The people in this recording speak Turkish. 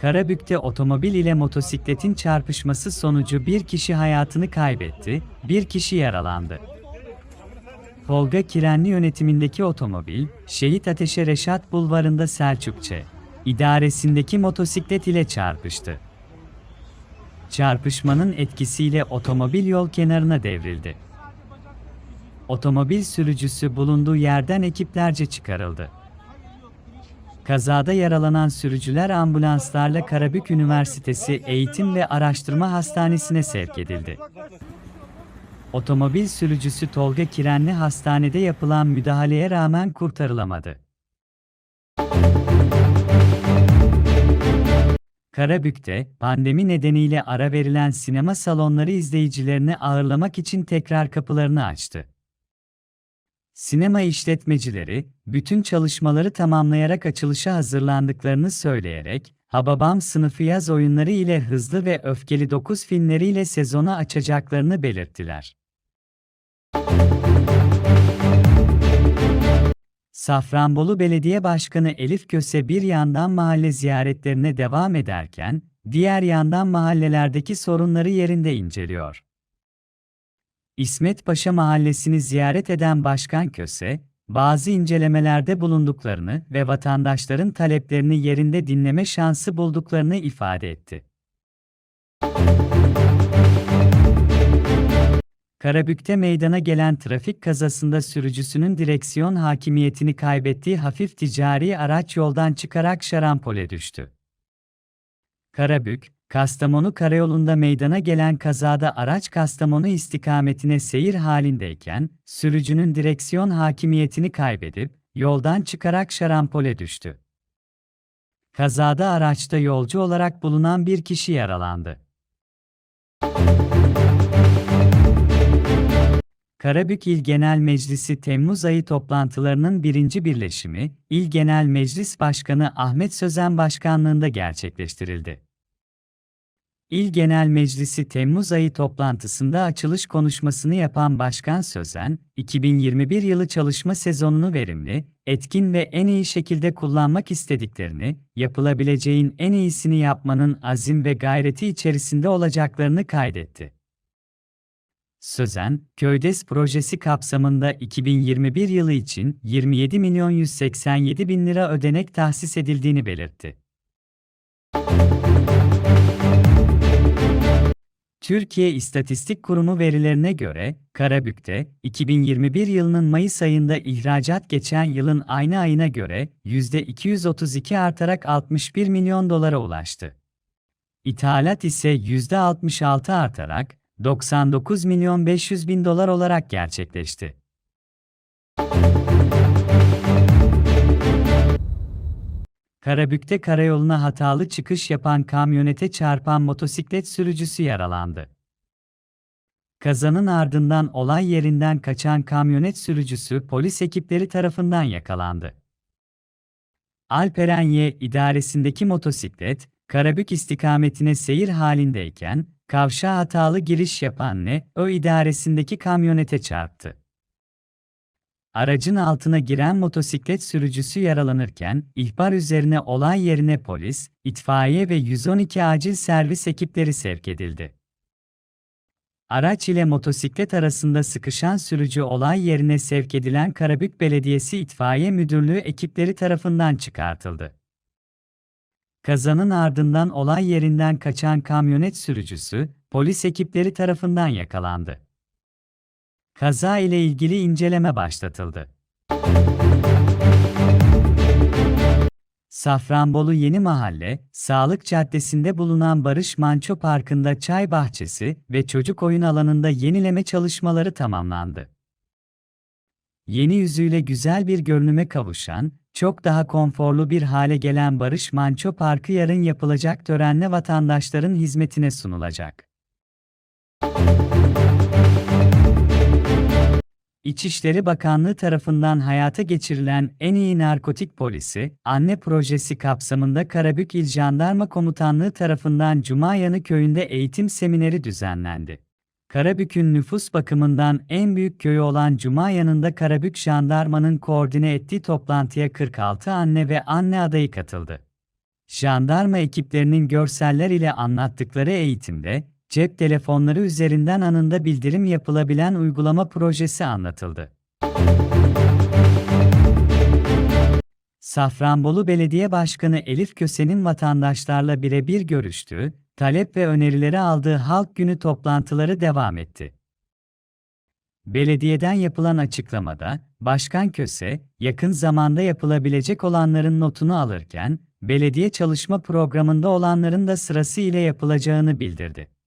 Karabük'te otomobil ile motosikletin çarpışması sonucu bir kişi hayatını kaybetti, bir kişi yaralandı. Tolga Kirenli yönetimindeki otomobil, Şehit Ateşe Reşat Bulvarı'nda Selçukçe idaresindeki motosiklet ile çarpıştı. Çarpışmanın etkisiyle otomobil yol kenarına devrildi. Otomobil sürücüsü bulunduğu yerden ekiplerce çıkarıldı. Kazada yaralanan sürücüler ambulanslarla Karabük Üniversitesi Eğitim ve Araştırma Hastanesi'ne sevk edildi. Otomobil sürücüsü Tolga Kirenli hastanede yapılan müdahaleye rağmen kurtarılamadı. Karabük'te pandemi nedeniyle ara verilen sinema salonları izleyicilerini ağırlamak için tekrar kapılarını açtı. Sinema işletmecileri, bütün çalışmaları tamamlayarak açılışa hazırlandıklarını söyleyerek, Hababam sınıfı yaz oyunları ile Hızlı ve Öfkeli 9 filmleriyle sezonu açacaklarını belirttiler. Safranbolu Belediye Başkanı Elif Köse bir yandan mahalle ziyaretlerine devam ederken, diğer yandan mahallelerdeki sorunları yerinde inceliyor. İsmet Paşa Mahallesi'ni ziyaret eden Başkan Köse, bazı incelemelerde bulunduklarını ve vatandaşların taleplerini yerinde dinleme şansı bulduklarını ifade etti. Karabük'te meydana gelen trafik kazasında sürücüsünün direksiyon hakimiyetini kaybettiği hafif ticari araç yoldan çıkarak şarampole düştü. Karabük, Kastamonu Karayolu'nda meydana gelen kazada araç Kastamonu istikametine seyir halindeyken, sürücünün direksiyon hakimiyetini kaybedip, yoldan çıkarak şarampole düştü. Kazada araçta yolcu olarak bulunan bir kişi yaralandı. Karabük İl Genel Meclisi Temmuz ayı toplantılarının birinci birleşimi, İl Genel Meclis Başkanı Ahmet Sözen Başkanlığında gerçekleştirildi. İl Genel Meclisi Temmuz ayı toplantısında açılış konuşmasını yapan Başkan Sözen, 2021 yılı çalışma sezonunu verimli, etkin ve en iyi şekilde kullanmak istediklerini, yapılabileceğin en iyisini yapmanın azim ve gayreti içerisinde olacaklarını kaydetti. Sözen, Köydes projesi kapsamında 2021 yılı için 27 milyon 187 bin lira ödenek tahsis edildiğini belirtti. Türkiye İstatistik Kurumu verilerine göre, Karabük'te, 2021 yılının Mayıs ayında ihracat geçen yılın aynı ayına göre %232 artarak 61 milyon dolara ulaştı. İthalat ise %66 artarak 99 milyon 500 bin dolar olarak gerçekleşti. Karabük'te karayoluna hatalı çıkış yapan kamyonete çarpan motosiklet sürücüsü yaralandı. Kazanın ardından olay yerinden kaçan kamyonet sürücüsü polis ekipleri tarafından yakalandı. Alperen Y idaresindeki motosiklet, Karabük istikametine seyir halindeyken, kavşağa hatalı giriş yapan ne, o idaresindeki kamyonete çarptı. Aracın altına giren motosiklet sürücüsü yaralanırken, ihbar üzerine olay yerine polis, itfaiye ve 112 acil servis ekipleri sevk edildi. Araç ile motosiklet arasında sıkışan sürücü olay yerine sevk edilen Karabük Belediyesi İtfaiye Müdürlüğü ekipleri tarafından çıkartıldı. Kazanın ardından olay yerinden kaçan kamyonet sürücüsü, polis ekipleri tarafından yakalandı. Kaza ile ilgili inceleme başlatıldı. Safranbolu Yeni Mahalle, Sağlık Caddesi'nde bulunan Barış Manço Parkı'nda çay bahçesi ve çocuk oyun alanında yenileme çalışmaları tamamlandı. Yeni yüzüyle güzel bir görünüme kavuşan, çok daha konforlu bir hale gelen Barış Manço Parkı yarın yapılacak törenle vatandaşların hizmetine sunulacak. İçişleri Bakanlığı tarafından hayata geçirilen En İyi Narkotik Polisi, Anne Projesi kapsamında Karabük İl Jandarma Komutanlığı tarafından Cumayanı köyünde eğitim semineri düzenlendi. Karabük'ün nüfus bakımından en büyük köyü olan Cumayanı'nda Karabük Jandarma'nın koordine ettiği toplantıya 46 anne ve anne adayı katıldı. Jandarma ekiplerinin görseller ile anlattıkları eğitimde, cep telefonları üzerinden anında bildirim yapılabilen uygulama projesi anlatıldı. Safranbolu Belediye Başkanı Elif Köse'nin vatandaşlarla birebir görüştüğü, talep ve önerileri aldığı Halk Günü toplantıları devam etti. Belediyeden yapılan açıklamada, Başkan Köse, yakın zamanda yapılabilecek olanların notunu alırken, belediye çalışma programında olanların da sırası ile yapılacağını bildirdi.